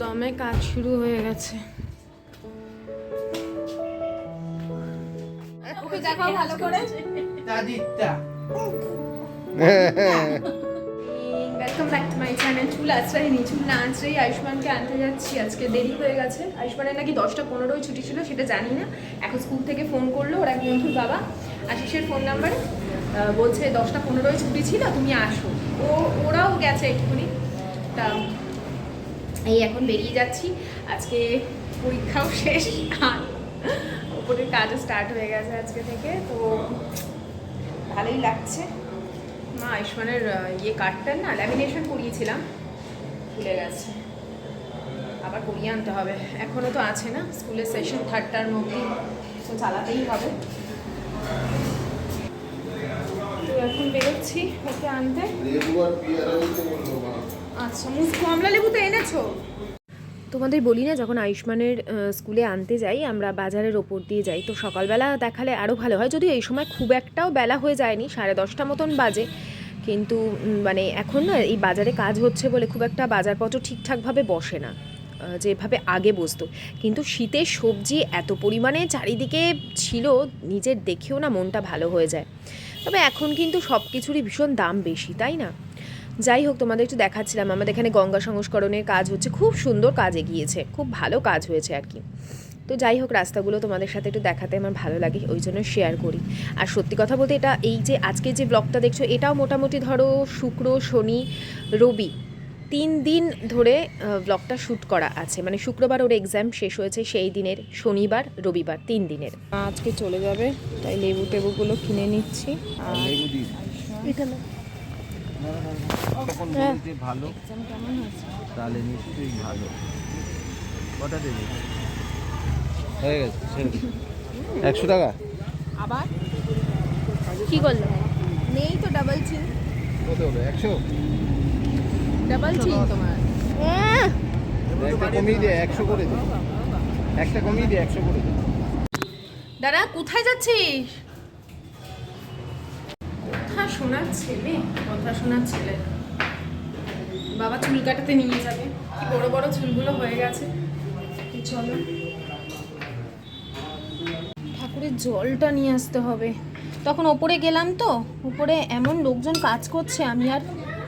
দমে কাজ শুরু হয়ে গেছে। ওকে দেখাও ভালো করে। দাদিটা welcome back to my channel চুল চুল না আয়ুষ্মানকে আনতে যাচ্ছি। আজকে দেরি হয়ে গেছে। আয়ুষ্মানের নাকি দশটা পনেরোই ছুটি ছিল সেটা জানি না। এখন স্কুল থেকে ফোন করল ওর এক বন্ধুর বাবা। আশিসের ফোন নাম্বারে বলছে দশটা পনেরোই ছুটি ছিল তুমি আসো। ও ওরাও গেছে একটুখানি। তা এই এখন বেরিয়ে যাচ্ছি। আজকে পরীক্ষাও শেষ। আর ওপরের কাজও স্টার্ট হয়ে গেছে আজকে থেকে, তো ভালোই লাগছে। মা আয়ুষ্মানের ইয়ে কার্ডটার না ল্যামিনেশন করিয়েছিলাম ভুলে গেছে। আবার করিয়ে আনতে হবে। এখনও তো আছে না, স্কুলের সেশন থার্ডটার মধ্যে। তো চালাতেই হবে। তো এখন বেরোচ্ছি ওকে আনতে। আচ্ছা কমলা লেবু তো এনেছো? তোমাদের বলি না, যখন আয়ুষ্মানের স্কুলে আনতে যাই, আমরা বাজারের ওপর দিয়ে যাই, তো সকালবেলা দেখালে আরও ভালো হয়। যদিও এই সময় খুব একটাও বেলা হয়ে যায়নি, সাড়ে দশটা মতন বাজে। কিন্তু মানে এখন না, এই বাজারে কাজ হচ্ছে বলে খুব একটা বাজারপত্র ঠিকঠাকভাবে বসে না যেভাবে আগে বসতো। কিন্তু শীতের সবজি এত পরিমাণে চারিদিকে ছিল, নিজের দেখেও না মনটা ভালো হয়ে যায়। তবে এখন কিন্তু সব কিছুরই ভীষণ দাম বেশি, তাই না? যাই হোক তোমাদের একটু দেখাচ্ছিলাম। আমাদের এখানে গঙ্গা সংস্করণের কাজ হচ্ছে খুব সুন্দর কাজ এগিয়েছে খুব ভালো কাজ হয়েছে আর কি। তো যাই হোক রাস্তাগুলো তোমাদের সাথে একটু দেখাতে আমার ভালো লাগে ওই জন্য শেয়ার করি। আর সত্যি কথা বলতে এটা এই যে আজকে যে ব্লগটা দেখছ এটাও মোটামুটি ধরো শুক্র শনি রবি তিন দিন ধরে ব্লগটা শ্যুট করা আছে। মানে শুক্রবার ওর এক্সাম শেষ হয়েছে সেই দিনের শনিবার রবিবার তিন দিনের। আজকে চলে যাবে তাই লেবু টেবুগুলো কিনে নিচ্ছি। আর এটা না। তখন হ্যাঁ। বলতে ভালো তাহলে নিশ্চয়ই ভালো। কটা দেবে? হয়ে গেছে একশো টাকা? আবার? কি করল? নেই তো ডাবল চিন কত একশো? ডাবল চিন তোমার। একটা কমিয়ে দে একশো করে দে। একটা কমিয়ে দে একশো করে দে। দাদা কোথায় যাচ্ছিস? শোনার ছেলে? কথা শোনার ছেলে। বাবা চুল কাটাতে নিয়ে যাবে। কি বড় বড় চুলগুলো হয়ে গেছে। চলো। ঠাকুরের জলটা নিয়ে আসতে হবে। তখন ওপরে গেলাম তো। উপরে এমন লোকজন কাজ করছে, আমি আর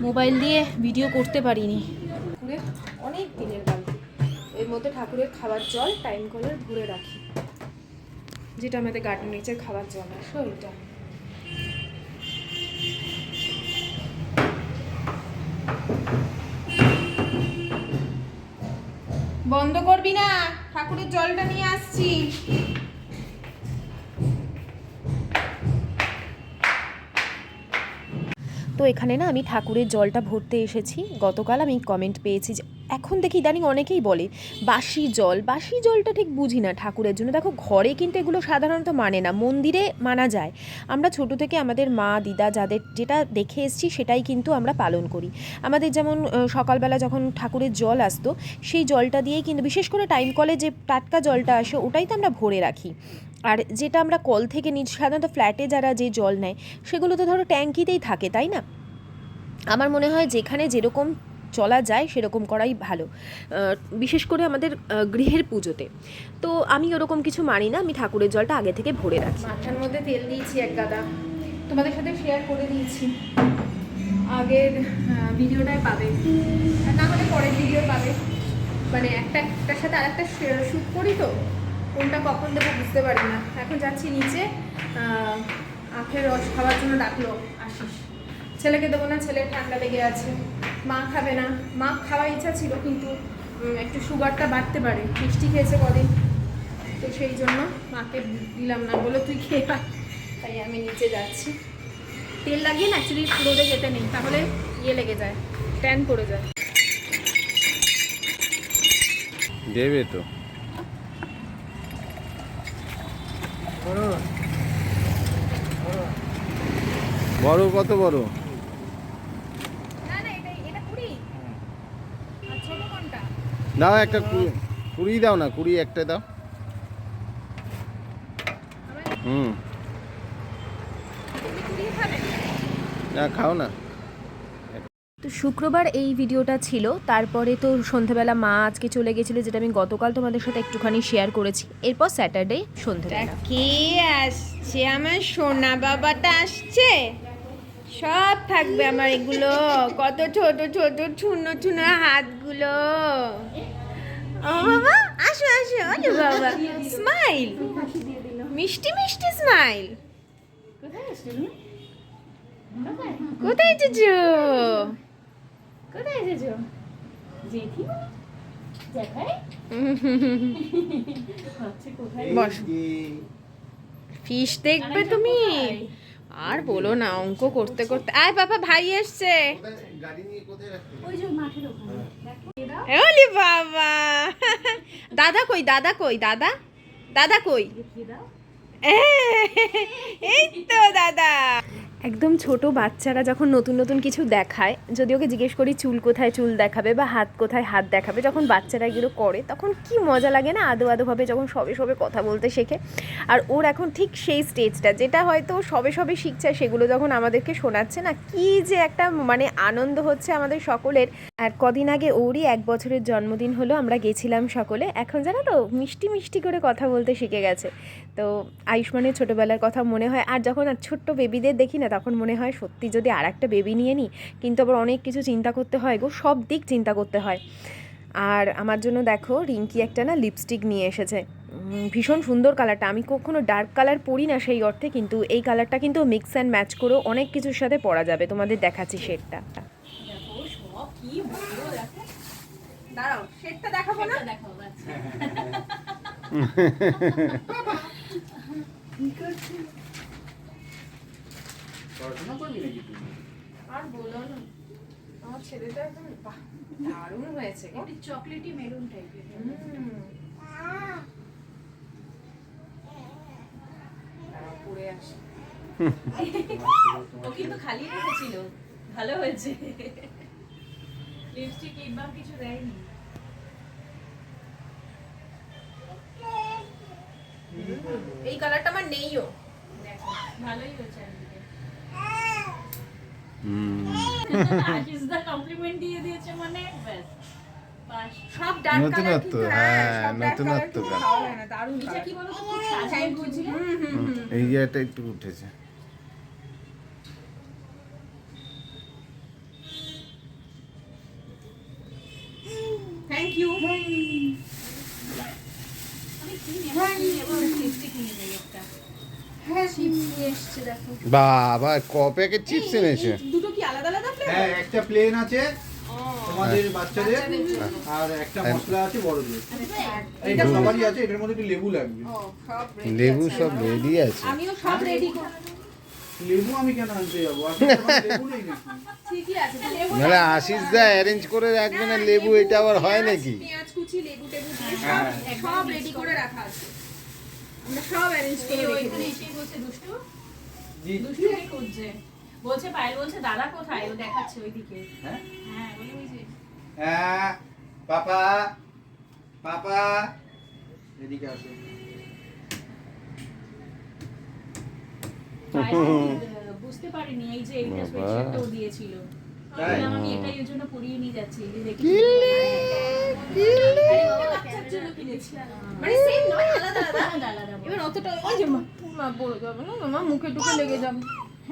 মোবাইল দিয়ে ভিডিও করতে পারিনি। ঠাকুরের অনেক দিনের বালতি এর মধ্যে ঠাকুরের খাবার জল টাইম কলে ভরে রাখি। যেটা আমাদের গার্ডেন নিচের খাবার জল। আসো এটা। বন্ধ করবি না? ঠাকুরের জলটা নিয়ে আসছি। তো এখানে না আমি ঠাকুরের জলটা ভরতে এসেছি। গতকাল আমি কমেন্ট পেয়েছি যে, এখন দেখি ইদানিং অনেকেই বলে বাসি জল বাসি জলটা ঠিক বুঝি না ঠাকুরের জন্য। দেখো, ঘরে কিন্তু এগুলো সাধারণত মানে না, মন্দিরে মানা যায়। আমরা ছোট থেকে আমাদের মা, দিদা যাদের যেটা দেখে এসেছি সেটাই কিন্তু আমরা পালন করি। আমাদের যেমন সকালবেলা যখন ঠাকুরের জল আসতো, সেই জলটা দিয়েই কিন্তু বিশেষ করে টাইম কলে যে টাটকা জলটা আসে, ওটাই তো আমরা ভরে রাখি। আর যেটা আমরা কল থেকে নিই সাধারণত ফ্ল্যাটে যারা যে জল নেয়, সেগুলো তো ধরো ট্যাঙ্কিতেই থাকে, তাই না? আমার মনে হয় যেখানে যেরকম চলা যায়, সেরকম করাই ভালো। বিশেষ করে আমাদের গৃহের পুজোতে। তো আমি ওরকম কিছু মানি না, আমি ঠাকুরের জলটা আগে থেকে ভরে রাখি। মাথার মধ্যে তেল দিয়েছি এক গাদা। তোমাদের সাথে শেয়ার করে দিয়েছি। আগের ভিডিওটায় পাবে। না হলে পরের ভিডিও পাবে। মানে একটা, একটার সাথে আরেকটা শ্যুট করি তো? কোনটা কখন দেবো বুঝতে পারি না। এখন যাচ্ছি নিচে আখের রস খাওয়ার জন্য ডাকলো আসিস ছেলেকে দেবো না ছেলে ঠান্ডা লেগে আছে। মা খাবে না। মা খাওয়ার ইচ্ছা ছিল কিন্তু একটু সুগারটা বাড়তে পারে। মিষ্টি খেয়েছে কদিন। তো সেই জন্য মাকে দিলাম না বলে তুই খেয়ে পা তাই আমি নিচে যাচ্ছি। তেল লাগিয়ে না অ্যাকচুয়ালি রোদে যেতে নেই, তাহলে ইয়ে লেগে যায় ট্যান পড়ে যায়। দেবে তো। বড় কত বড়? দাও একটা কুড়ি দাও না, কুড়ি একটা দাও। হুম। না, খাও না। তো শুক্রবার এই ভিডিওটা ছিল। তারপরে তো সন্ধেবেলা মা আজকে চলে গেছিল, যেটা আমি গতকাল তোমাদের সাথে একটুখানি শেয়ার করেছি। এরপর স্যাটারডে সন্ধেবেলা কে আসছে? আমার সোনা বাবাটা আসছে? সব থাকবে আমার এগুলো। কত ছোট ছোট, ছুনো ছুনো হাতগুলো। ও বাবা, আসো আসো বাবা। স্মাইল মিষ্টি মিষ্টি স্মাইল কোথায় এসেছ কোথায় কোথায় বস। ফিশ দেখবে তুমি। আর বলো না অঙ্ক করতে করতে। আয় বাবা ভাই এসছে। ওই যে মাঠের ওখানে। দেখো। ওলি বাবা। দাদা কই দাদা কই দাদা? দাদা কই? এই তো দাদা। একদম ছোট বাচ্চারা যখন নতুন নতুন কিছু দেখায়, যদি ওকে জিজ্ঞেস করি চুল কোথায় চুল দেখাবে বা হাত কোথায় হাত দেখাবে, যখন বাচ্চারা এগুলো করে, তখন কি মজা লাগে না আদো আদোভাবে যখন সবে সবে কথা বলতে শেখে? আর ওর এখন ঠিক সেই স্টেজটা যেটা হয়তো সবে সবে শিখছে, সেগুলো যখন আমাদেরকে শোনাচ্ছে না, কি যে একটা মানে আনন্দ হচ্ছে আমাদের সকলের। আর কদিন আগে ওরই এক বছরের জন্মদিন হলো, আমরা গেছিলাম সকলে। এখন জানো তো, মিষ্টি মিষ্টি করে কথা বলতে শিখে গেছে। তো আয়ুষ্মানের ছোটোবেলার কথা মনে হয়, আর যখন আর ছোট্ট বেবিদের দেখি না তখন মনে হয় সত্যি যদি আর একটা বেবি নিয়ে নিই কিন্তু আবার অনেক কিছু চিন্তা করতে হয় গো সব দিক চিন্তা করতে হয়। আর আমার জন্য দেখো রিঙ্কি একটা না লিপস্টিক নিয়ে এসেছে। ভীষণ সুন্দর কালারটা আমি কখনো ডার্ক কালার পরি না সেই অর্থে কিন্তু এই কালারটা কিন্তু মিক্স অ্যান্ড ম্যাচ করেও অনেক কিছুর সাথে পরা যাবে। তোমাদের দেখাচ্ছি শেডটা দাঁড়াও সেটটা দেখাবো না দেখো আচ্ছা আর বলো না আমার ছেলেটা একদম বাহ, দারুণ হয়েছে গো। চকলেটি মেরুন টাইপের হুম। আসি। ও কিন্তু খালি রেখেছিল ভালো হয়েছে। লিপস্টিক কিছু দেয়নি। এই কালারটা আমার নেইও। ভালোই হয়েছে একদিকে হুম আশিস দা কমপ্লিমেন্ট দিয়ে দিয়েছে মানে সব নতুনত্ব, হ্যাঁ হ্যাঁ, নতুনত্ব না, দারুণ এটা কি বলতো। এই একটু উঠেছে থ্যাংক ইউ আমি কি নেব কি নেব লিপস্টিক নিয়ে যাই একটা হ্যাঁ চিপস নিয়ে এসছে দেখো। বাবা ক প্যাকেট চিপস এনেছে? দুটো কি আলাদা আলাদা? হ্যাঁ একটা প্লেন আছে তোমাদের বাচ্চাদের আর একটা মশলা আছে বড়দের এটা এটা সবারই আছে এটার মধ্যে একটু লেবু লাগবে। সব লেবু সব রেডি আছে। আমিও সব রেডি লেবু আমি কেন আনতে যাব? আসলে আমার লেবু নেই নাকি? ঠিকই আছে নাহলে আশিস দা অ্যারেঞ্জ করে রাখবে না লেবু এটা আবার হয় নাকি? পেঁয়াজ কুচি লেবু টেবু সব হ্যাঁ। রেডি করে রাখা আছে। আমরা সব অ্যারেঞ্জ করে রেখে দিয়েছি। এসে দুষ্টু? জি। খুঁজছে বলছে পায়েল বলছে দাদা কোথায়? ও দেখাচ্ছে ওইদিকে। হ্যাঁ? হ্যাঁ বলে ওই যে। হ্যাঁ পাপা পাপা। এদিকে আসো। বুঝতে পারিনি এই যে এইটা। ও দিয়েছিল। আমি এটাই ওর জন্য পরিয়ে নিয়ে যাচ্ছি এই যে দেখি কিনেছি। মানে সেম নয় আলাদা আলাদা। আলাদা আলাদা এবার অতটা ওই যে মা পড়ে যাবে না মা মুখে টুকে লেগে যাবে।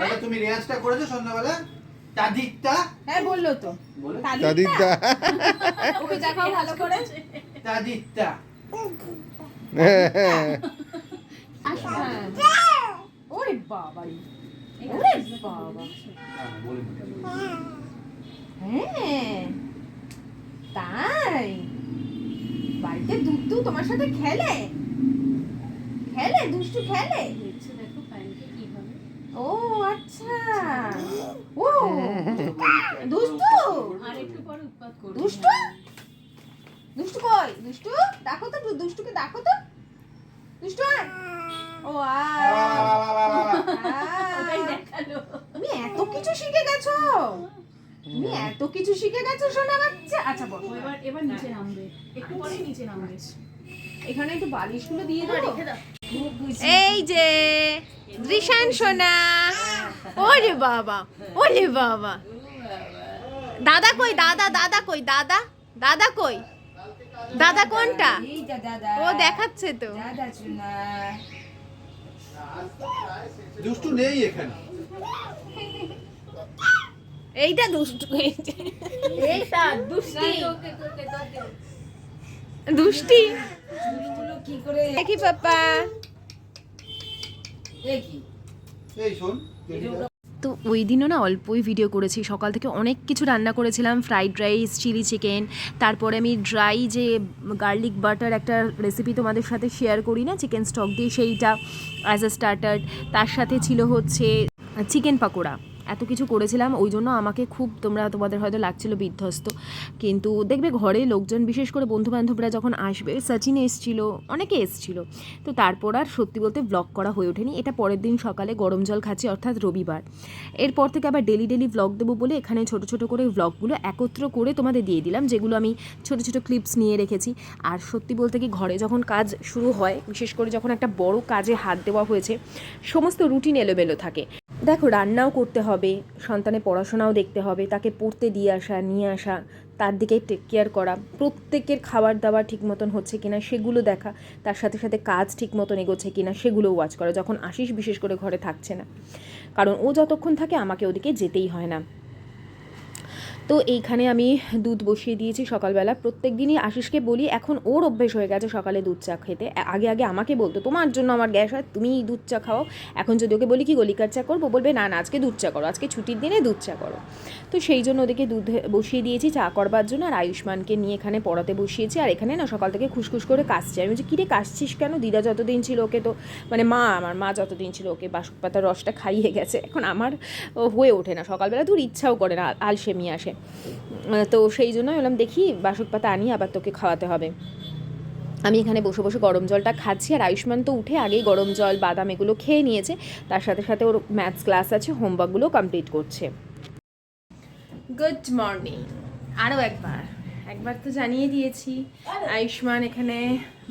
আচ্ছা তুমি রেয়াজটা করেছ সন্ধ্যাবেলা? তাদিকটা হ্যাঁ বলল তো। দা ওকে দেখাও ভালো করে। তাদিকটা হ্যাঁ। ওরে বাবা ওরে বাবা। হ্যাঁ। হ্যাঁ তাই। বাড়িতে দুষ্টু তোমার সাথে খেলে? দুষ্টু খেলে? ও আচ্ছা। ও দুষ্টু? আর একটু পরে উৎপাত করবে। দুষ্টু? দুষ্টু কই? দুষ্টু? দেখো তো দুষ্টুকে দেখো তো। দুষ্টু আয়। ও তুমি এত কিছু শিখে গেছো? তুমি এত কিছু শিখে গেছো সোনা বাচ্চা। আচ্ছা বল। এবার এবার নিচে নামবে। একটু পরে নিচে নামবে। এখানে একটু বালিশগুলো দিয়ে দাও। এই যে দৃশান সোনা। ওরে বাবা ওরে বাবা। দাদা কই দাদা দাদা কই দাদা দাদা কই? দাদা কোনটা? ও দেখাচ্ছে তো। দুষ্টু নেই এখানে। এইটা দুষ্টু এইটা দুষ্টি। দুষ্টি? দেখি পাপা। তো ওই দিনও না অল্পই ভিডিও করেছি। সকাল থেকে অনেক কিছু রান্না করেছিলাম ফ্রাইড রাইস চিলি চিকেন তারপরে আমি ড্রাই যে গার্লিক বাটার একটা রেসিপি তোমাদের সাথে শেয়ার করি না চিকেন স্টক দিয়ে সেইটা অ্যাজ আ স্টার্টার তার সাথে ছিল হচ্ছে চিকেন পাকোড়া। এত কিছু করেছিলাম, ওই জন্য আমাকে খুব তোমরা, তোমাদের হয়তো লাগছিল বিধ্বস্ত। কিন্তু দেখবে ঘরে লোকজন, বিশেষ করে বন্ধুবান্ধবরা যখন আসবে, সচিন এসছিল, অনেকে এসছিল। তো তারপর আর সত্যি বলতে ব্লগ করা হয়ে ওঠেনি। এটা পরের দিন সকালে গরম জল খাচ্ছি, অর্থাৎ রবিবার। এরপর থেকে আবার ডেলি ডেলি ব্লগ দেবো বলে এখানে ছোট ছোট করে ব্লগগুলো একত্র করে তোমাদের দিয়ে দিলাম, যেগুলো আমি ছোট ছোট ক্লিপস নিয়ে রেখেছি। আর সত্যি বলতে কি, ঘরে যখন কাজ শুরু হয়, বিশেষ করে যখন একটা বড় কাজে হাত দেওয়া হয়েছে, সমস্ত রুটিন এলোমেলো থাকে। দেখো, রান্নাও করতে হবে, সন্তানের পড়াশোনাও দেখতে হবে, তাকে পড়তে দিয়ে আসা, নিয়ে আসা, তার দিকে টেক কেয়ার করা। প্রত্যেকের খাবার দাবার ঠিক মতন হচ্ছে কিনা সেগুলো দেখা, তার সাথে সাথে কাজ ঠিক মতন এগোচ্ছে কিনা সেগুলো ওয়াচ করা, যখন আশিস বিশেষ করে ঘরে থাকছে না। কারণ ও যতক্ষণ থাকে আমাকে ওদিকে যেতেই হয় না। তো এইখানে আমি দুধ বসিয়ে দিয়েছি সকালবেলা। প্রত্যেক দিনই আশিসকে বলি, এখন ওর অভ্যেস হয়ে গেছে সকালে দুধ চা খেতে। আগে আগে আমাকে বলতো, তোমার জন্য আমার গ্যাস হয় তুমি দুধ চা খাও। এখন যদি ওকে বলি, কি গলিকার চা করব? বলবে, না না, আজকে দুধ চা করো, আজকে ছুটির দিনে দুধ চা করো। তো সেই জন্য ওদেরকে দুধ বসিয়ে দিয়েছি চা করবার জন্য। আর আয়ুষ্মানকে নিয়ে এখানে পড়াতে বসিয়েছি। আর এখানে না সকাল থেকে খুসখুস করে কাশছে। আমি বলছি, কিরে, কাশছিস কেন? দিদা যতদিন ছিল ওকে তো মানে মা, আমার মা যতদিন ছিল ওকে বাসক পাতার রসটা খাইয়ে গেছে। এখন আমার হয়ে ওঠে না। সকালবেলা তোর ইচ্ছাও করে না আলসেমি আসে। তো সেই জন্য বললাম, দেখি, বাসক পাতা আনি, আবার তোকে খাওয়াতে হবে। আমি এখানে বসে বসে গরম জলটা খাচ্ছি, আর আয়ুষ্মান তো উঠে আগেই গরম জল, বাদাম এগুলো খেয়ে নিয়েছে। তার সাথে সাথে ওর ম্যাথস ক্লাস আছে, হোমওয়ার্কগুলো কমপ্লিট করছে। গুড মর্নিং আরও একবার। একবার তো জানিয়ে দিয়েছি, আয়ুষ্মান এখানে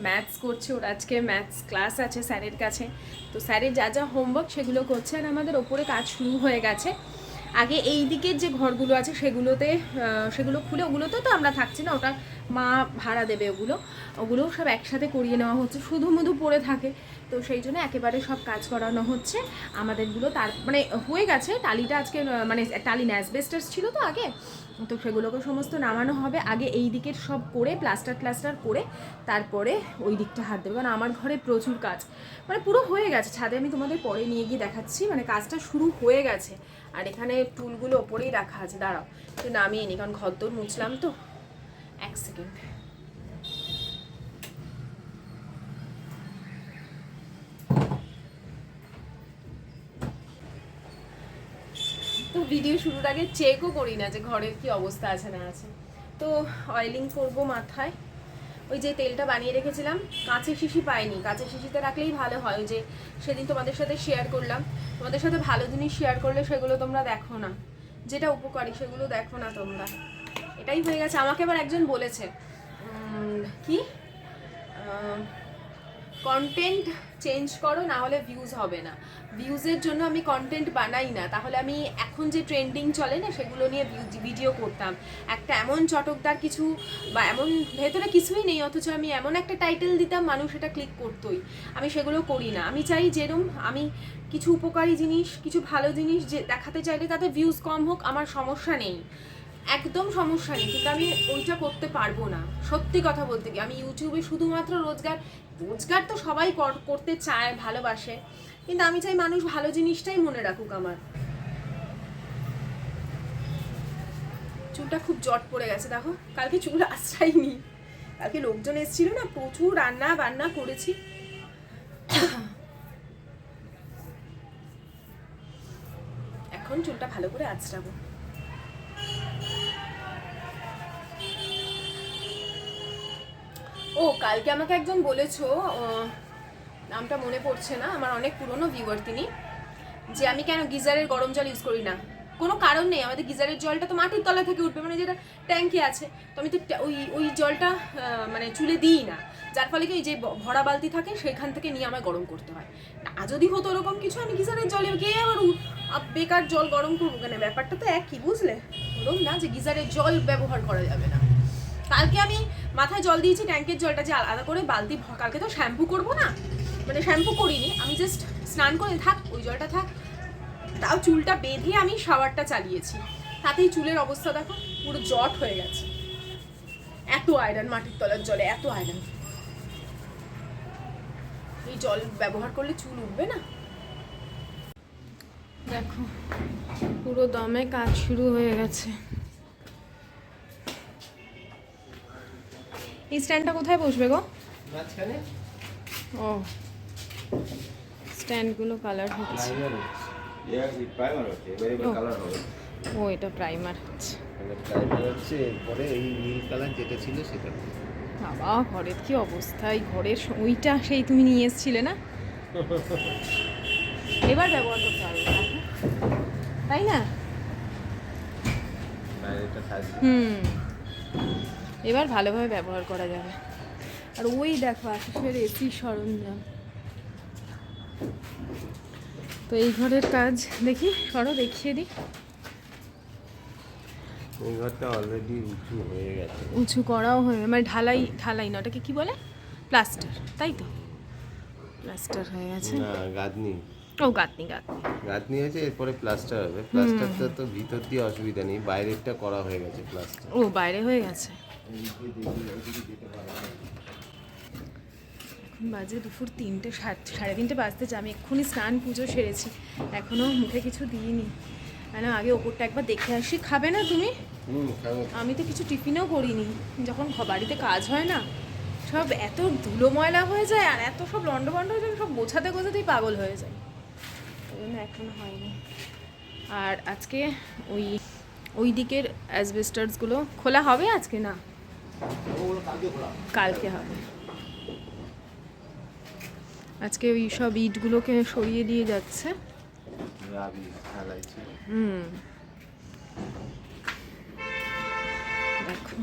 ম্যাথস করছে, ওর আজকে ম্যাথস ক্লাস আছে স্যারের কাছে। তো স্যারের যা যা হোমওয়ার্ক সেগুলো করছে, আর আমাদের ওপরে কাজ শুরু হয়ে গেছে। আগে এই দিকের যে ঘরগুলো আছে সেগুলোতে সেগুলো খুলে ওগুলোতে তো আমরা থাকছি না, ওটা মা ভাড়া দেবে ওগুলো, ওগুলোও সব একসাথে করিয়ে নেওয়া হচ্ছে, শুধু মধু পড়ে থাকে। তো সেই জন্য একেবারে সব কাজ করানো হচ্ছে, আমাদেরগুলো তার মানে হয়ে গেছে, টালিটা আজকে মানে টালি ন্যাসবেস্টার্স ছিল তো আগে, তো সেগুলোকে সমস্ত নামানো হবে, আগে এই দিকের সব করে প্লাস্টার প্লাস্টার করে, তারপরে ওই দিকটা হাত দেবে, কারণ আমার ঘরে প্রচুর কাজ। মানে পুরো হয়ে গেছে, ছাদে আমি তোমাদের পরে নিয়ে গিয়ে দেখাচ্ছি মানে কাজটা শুরু হয়ে গেছে। আর এখানে টুলগুলো ওপরেই রাখা আছে, দাঁড়াও তো নামিয়ে নি, কারণ ঘর দোর মুছলাম তো। এক সেকেন্ড। তো ভিডিও শুরুর আগে চেকও করি না যে ঘরের কি অবস্থা আছে না আছে। তো অয়েলিং করব মাথায়। ওই যে তেলটা বানিয়ে রেখেছিলাম, কাঁচের শিশি পাইনি। কাঁচের শিশিতে রাখলেই ভালো হয়। ওই যে সেদিন তোমাদের সাথে শেয়ার করলাম। তোমাদের সাথে ভালো জিনিস শেয়ার করলে সেগুলো তোমরা দেখো না। যেটা উপকারী সেগুলো দেখো না তোমরা। এটাই হয়ে গেছে। আমাকে আবার একজন বলেছে কি? কন্টেন্ট চেঞ্জ করো, না হলে ভিউজ হবে না। ভিউজের জন্য আমি কন্টেন্ট বানাই না। তাহলে আমি এখন যে ট্রেন্ডিং চলে না, সেগুলো নিয়ে ভিডিও করতাম। একটা এমন চটকদার কিছু বা এমন ভেতরে কিছুই নেই, অথচ আমি এমন একটা টাইটেল দিতাম, মানুষ এটা ক্লিক করতোই। আমি সেগুলো করি না। আমি চাই যেরম আমি কিছু উপকারী জিনিস, কিছু ভালো জিনিস যে দেখাতে চাইলে তাতে ভিউজ কম হোক, আমার সমস্যা নেই। একদম সমস্যা নেই কিন্তু আমি ওইটা করতে পারব না। সত্যি কথা বলতে কি আমি ইউটিউবে শুধুমাত্র রোজগার রোজগার তো সবাই কর- করতে চায়, ভালোবাসে। কিন্তু আমি চাই মানুষ ভালো জিনিসটাই মনে রাখুক আমার। চুলটা খুব জট পড়ে গেছে, দেখো। কালকে চুল আশ্রাইনি কালকে লোকজন এসেছিল না, প্রচুর রান্না বান্না করেছি। এখন চুলটা ভালো করে আঁচড়াবো। ও, কালকে আমাকে একজন বলেছ নামটা মনে পড়ছে না, আমার অনেক পুরনো ভিউয়ার তিনি, যে আমি কেন গিজারের গরম জল ইউজ করি না? কোনো কারণ নেই, আমাদের গিজারের জলটা তো মাটির তলা থেকে উঠবে মানে যেটা ট্যাঙ্কি আছে, তো আমি তো ওই ওই জলটা মানে চুলে দিই না। যার ফলে কি যে ভরা বালতি থাকে, সেখান থেকে নিয়ে আমায় গরম করতে হয়। না যদি হতো ওরকম কিছু, আমি গিজারের জলে গিয়ে আবার বেকার জল গরম করব কেন? ব্যাপারটা তো একই, বুঝলে? ওই একদম না যে গিজারের জল ব্যবহার করা যাবে না। কালকে আমি মাথায় জল দিয়েছি, ট্যাঙ্কের জলটা যে আলাদা করে বালতি কালকে তো শ্যাম্পু করব না। মানে শ্যাম্পু করিনি, আমি জাস্ট স্নান করে থাক, ওই জলটা থাক। তাও চুলটা বেঁধে আমি শাওয়ারটা চালিয়েছি। তাতেই চুলের অবস্থা দেখো, পুরো জট হয়ে গেছে। এত আয়রন মাটির তলার জলে, এত আয়রন এই জল ব্যবহার করলে চুল উঠবে না? দেখো, পুরো দমে কাজ শুরু হয়ে গেছে। এই স্ট্যান্ডটা কোথায় বসবে গো? ও। স্ট্যান্ডগুলো কালার হচ্ছে। ও। এটা প্রাইমার হচ্ছে। এরপরে এই নীল কালার যেটা ছিল সেটা। বাবা ঘরের কি অবস্থা? এই ঘরের ওইটা সেই তুমি নিয়ে এসেছিলে না? এবার ব্যবহার করতে পারবে তাই না? হুম। এবার ভালোভাবে ব্যবহার করা যাবে। আর ওই দেখো আশিসের এসি সরঞ্জাম। তো এই ঘরের কাজ দেখি সরো দেখিয়ে দিই। এই ঘরটা অলরেডি উঁচু হয়ে গেছে। উঁচু করাও হয়ে মানে ঢালাই ঢালাই না ওটাকে কি বলে? প্লাস্টার তাই তো? প্লাস্টার হয়ে গেছে। না গাঁদনি ও গাঁথনি গাঁথনি। গাঁথনি হয়েছে এরপরে প্লাস্টার হবে। প্লাস্টারটা তো ভিতর দিয়ে অসুবিধা নেই বাইরেরটা করা হয়ে গেছে প্লাস্টার। ও বাইরে হয়ে গেছে। বাজে দুপুর তিনটে সাড়ে তিনটে বাজতে আমি এক্ষুনি স্নান পুজো সেরেছি। এখনও মুখে কিছু দিইনি। কেন আগে ওপরটা একবার দেখে আসি। খাবে না তুমি? আমি তো কিছু টিফিনও করিনি। যখন বাড়িতে কাজ হয় না সব এত ধুলো ময়লা হয়ে যায় আর এত সব লন্ডভন্ড হয়ে যায় সব গোছাতে গোছাতেই পাগল হয়ে যায়। ওই জন্য এখনও হয়নি। আর আজকে ওই ওই দিকের অ্যাসবেস্টার্সগুলো খোলা হবে আজকে না? কালকে হবে। আজকে ওই সব ইটগুলোকে সরিয়ে দিয়ে যাচ্ছে। হুম। দেখো।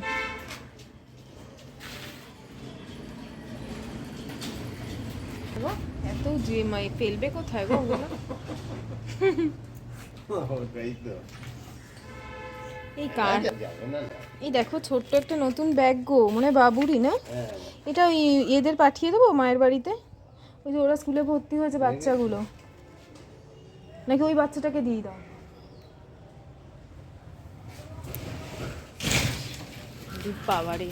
এত যে মাই ফেলবে কোথায় গো ওগুলো? এই কার? এই দেখো ছোট্ট একটা নতুন ব্যাগ গো মানে বাবুরই না? হ্যাঁ এটা ওই এদের পাঠিয়ে দেবো মায়ের বাড়িতে? ওই যে ওরা স্কুলে ভর্তি হয়েছে বাচ্চাগুলো। নাকি ওই বাচ্চাটাকে দিয়ে দাও? বাবারে।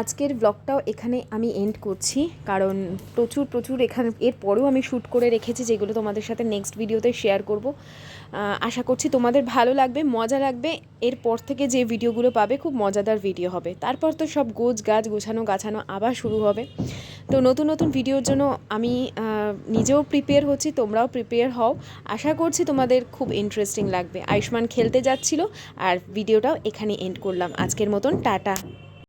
আজকের ব্লগটাও এখানে আমি এন্ড করছি, কারণ প্রচুর প্রচুর এখানে এর পরেও আমি শ্যুট করে রেখেছি, যেগুলো তোমাদের সাথে নেক্সট ভিডিওতে শেয়ার করব। আশা করছি তোমাদের ভালো লাগবে, মজা লাগবে, এরপর থেকে যে ভিডিওগুলো পাবে, খুব মজাদার ভিডিও হবে। তারপর তো সব গোছ গাছ, গোছানো, গাছানো আবার শুরু হবে। তো নতুন নতুন ভিডিওর জন্য আমি নিজেও প্রিপেয়ার হচ্ছি, তোমরাও প্রিপেয়ার হও। আশা করছি তোমাদের খুব ইন্টারেস্টিং লাগবে। আয়ুষ্মান খেলতে যাচ্ছিল, আর ভিডিওটাও এখানে এন্ড করলাম। আজকের মতন, টাটা।